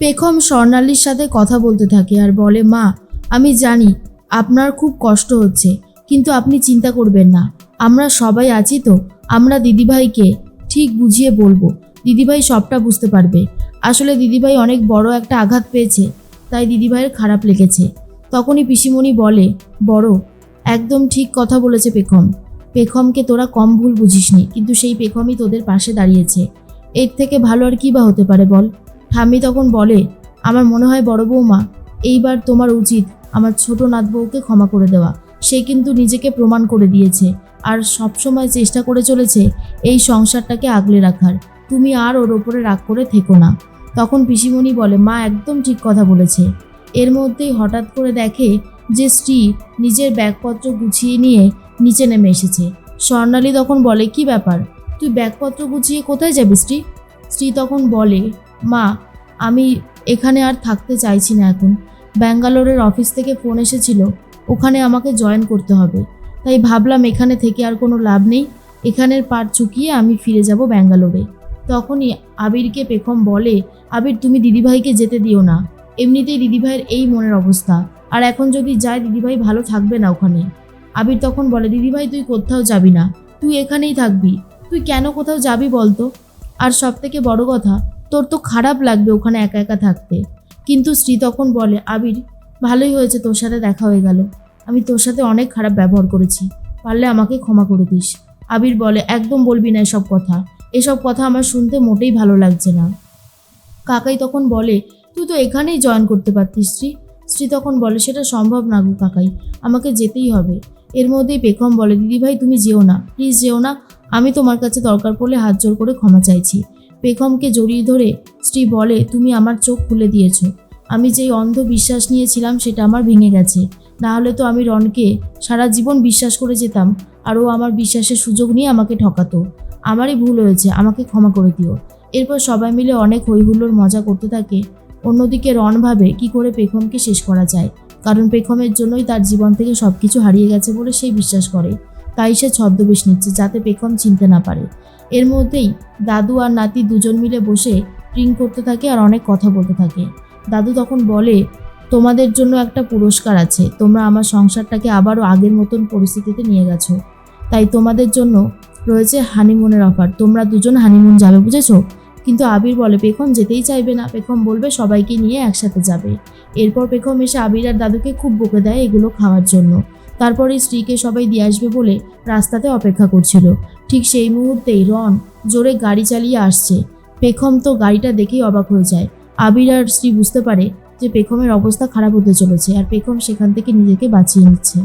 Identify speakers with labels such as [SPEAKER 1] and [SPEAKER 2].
[SPEAKER 1] পেখম স্বর্ণালীর সাথে কথা বলতে থাকে আর বলে, মা, আমি জানি আপনার খুব কষ্ট হচ্ছে, কিন্তু আপনি চিন্তা করবেন না। আমরা সবাই আছি তো, আমরা দিদিভাইকে ঠিক বুঝিয়ে বলব। দিদিভাই সবটা বুঝতে পারবে। আসলে দিদিভাই অনেক বড় একটা আঘাত পেয়েছে, তাই দিদিভাইয়ের খারাপ লেগেছে। তখনই পিসিমণি বলে, বড়, একদম ঠিক কথা বলেছে পেখম। পেখমকে তোরা কম ভুল বুঝিসনি, কিন্তু সেই পেখমই তোদের পাশে দাঁড়িয়েছে। এর থেকে ভালো আর কী বা হতে পারে বল? ঠাম্মি তখন বলে, আমার মনে হয় বড় বৌমা, এইবার তোমার উচিত আমার ছোট নাত বউকে ক্ষমা করে দেওয়া। সে কিন্তু নিজেকে প্রমাণ করে দিয়েছে আর সবসময় চেষ্টা করে চলেছে এই সংসারটাকে আগলে রাখার। তুমি আর ওর ওপরে রাগ করে থেকো না। তখন পিসিমণি বলে, মা একদম ঠিক কথা বলেছে। এর মধ্যেই হঠাৎ করে দেখে যে স্ত্রী নিজের ব্যাগপত্র গুছিয়ে নিয়ে নিচে নেমে এসেছে। স্বর্ণালী তখন বলে, কি ব্যাপার? তুই ব্যাগপত্র গুছিয়ে কোথায় যাবি স্ত্রী? স্ত্রী তখন বলে, মা আমি এখানে আর থাকতে চাইছি না এখন। ব্যাঙ্গালোরের অফিস থেকে ফোন এসেছিল, ওখানে আমাকে জয়েন করতে হবে। তাই ভাবলাম এখানে থেকে আর কোনো লাভ নেই, এখানের পার চুকিয়ে আমি ফিরে যাব ব্যাঙ্গালোরে। তখনই আবিরকে পেখম বলে, আবির, তুমি দিদিভাইকে যেতে দিও না। এমনিতেই দিদিভাইয়ের এই মনের অবস্থা। আর এখন যদি যায়, দিদিভাই ভালো থাকবে না ওখানে। আবির তখন বলে, দিদিভাই, তুই কোথাও যাবি না। তুই এখানেই থাকবি। তুই কেন কোথাও যাবি বলতো? আর সব থেকে বড় কথা তোর তো খারাপ লাগবে ওখানে একা একা থাকতে। কিন্তু শ্রী তখন বলে, আবির, ভালোই হয়েছে তোর সাথে দেখা হয়ে গেল। আমি তোর সাথে অনেক খারাপ ব্যবহার করেছি, পারলে আমাকে ক্ষমা করে দিস। আবির বলে, একদম বলবি না এসব কথা। এসব কথা আমার শুনতে মোটেই ভালো লাগছে না। কাকাই তখন বলে, তুই তো এখানেই জয়েন করতে পারতিস শ্রী শ্রী তখন বলে, সেটা সম্ভব না গো কাকাই, আমাকে যেতেই হবে। এর মধ্যেই পেখম বলে, দিদিভাই, তুমি যেও না, প্লিজ যেও না আমি তোমার কাছে দরকার পড়লে হাত জোর করে ক্ষমা চাইছি। পেখমকে জড়িয়ে ধরে স্ত্রী বলে, তুমি আমার চোখ খুলে দিয়েছ। আমি যেই অন্ধ বিশ্বাস নিয়েছিলাম, সেটা আমার ভেঙে গেছে। না হলে তো আমি রনকে সারা জীবন বিশ্বাস করে যেতাম, আর ও আমার বিশ্বাসের সুযোগ নিয়ে আমাকে ঠকাতো। আমারই ভুল হয়েছে, আমাকে ক্ষমা করে দিও। এরপর সবাই মিলে অনেক হইহুল্লোর মজা করতে থাকে। অন্যদিকে রন ভাবে, কি করে পেখমকে শেষ করা যায়? কারণ পেখমের জন্যই তার জীবন থেকে সব কিছু হারিয়ে গেছে বলে সে বিশ্বাস করে। তাই সে ছদ্মবেশ নিচ্ছে যাতে পেখম চিনতে না পারে। এর মধ্যেই দাদু আর নাতি দুজন মিলে বসে ড্রিঙ্ক করতে থাকে আর অনেক কথা বলতে থাকে। দাদু তখন বলে, তোমাদের জন্য একটা পুরস্কার আছে। তোমরা আমার সংসারটাকে আবারও আগের মতন পরিস্থিতিতে নিয়ে গেছো। তাই তোমাদের জন্য রয়েছে হানিমুনের অফার। তোমরা দুজন হানিমুন যাবে, বুঝেছ? কিন্তু আবির বলে, পেখম যেতেই চাইবে না। পেখম বলবে, সবাইকে নিয়ে একসাথে যাবে। এরপর পেখম এসে আবির আর দাদুকে খুব বকে দেয় এগুলো খাওয়ার জন্য। তারপরে স্ত্রীকে সবাই দিয়ে আসবে বলে রাস্তাতে অপেক্ষা করছিল। ঠিক সেই মুহূর্তেই রন জোরে গাড়ি চালিয়ে আসছে। পেখম তো গাড়িটা দেখেই অবাক হয়ে যায়। আবির আর স্ত্রী বুঝতে পারে যে পেখমের অবস্থা খারাপ হতে চলেছে আর পেখম সেখান থেকে নিজেকে বাঁচিয়ে নিচ্ছে।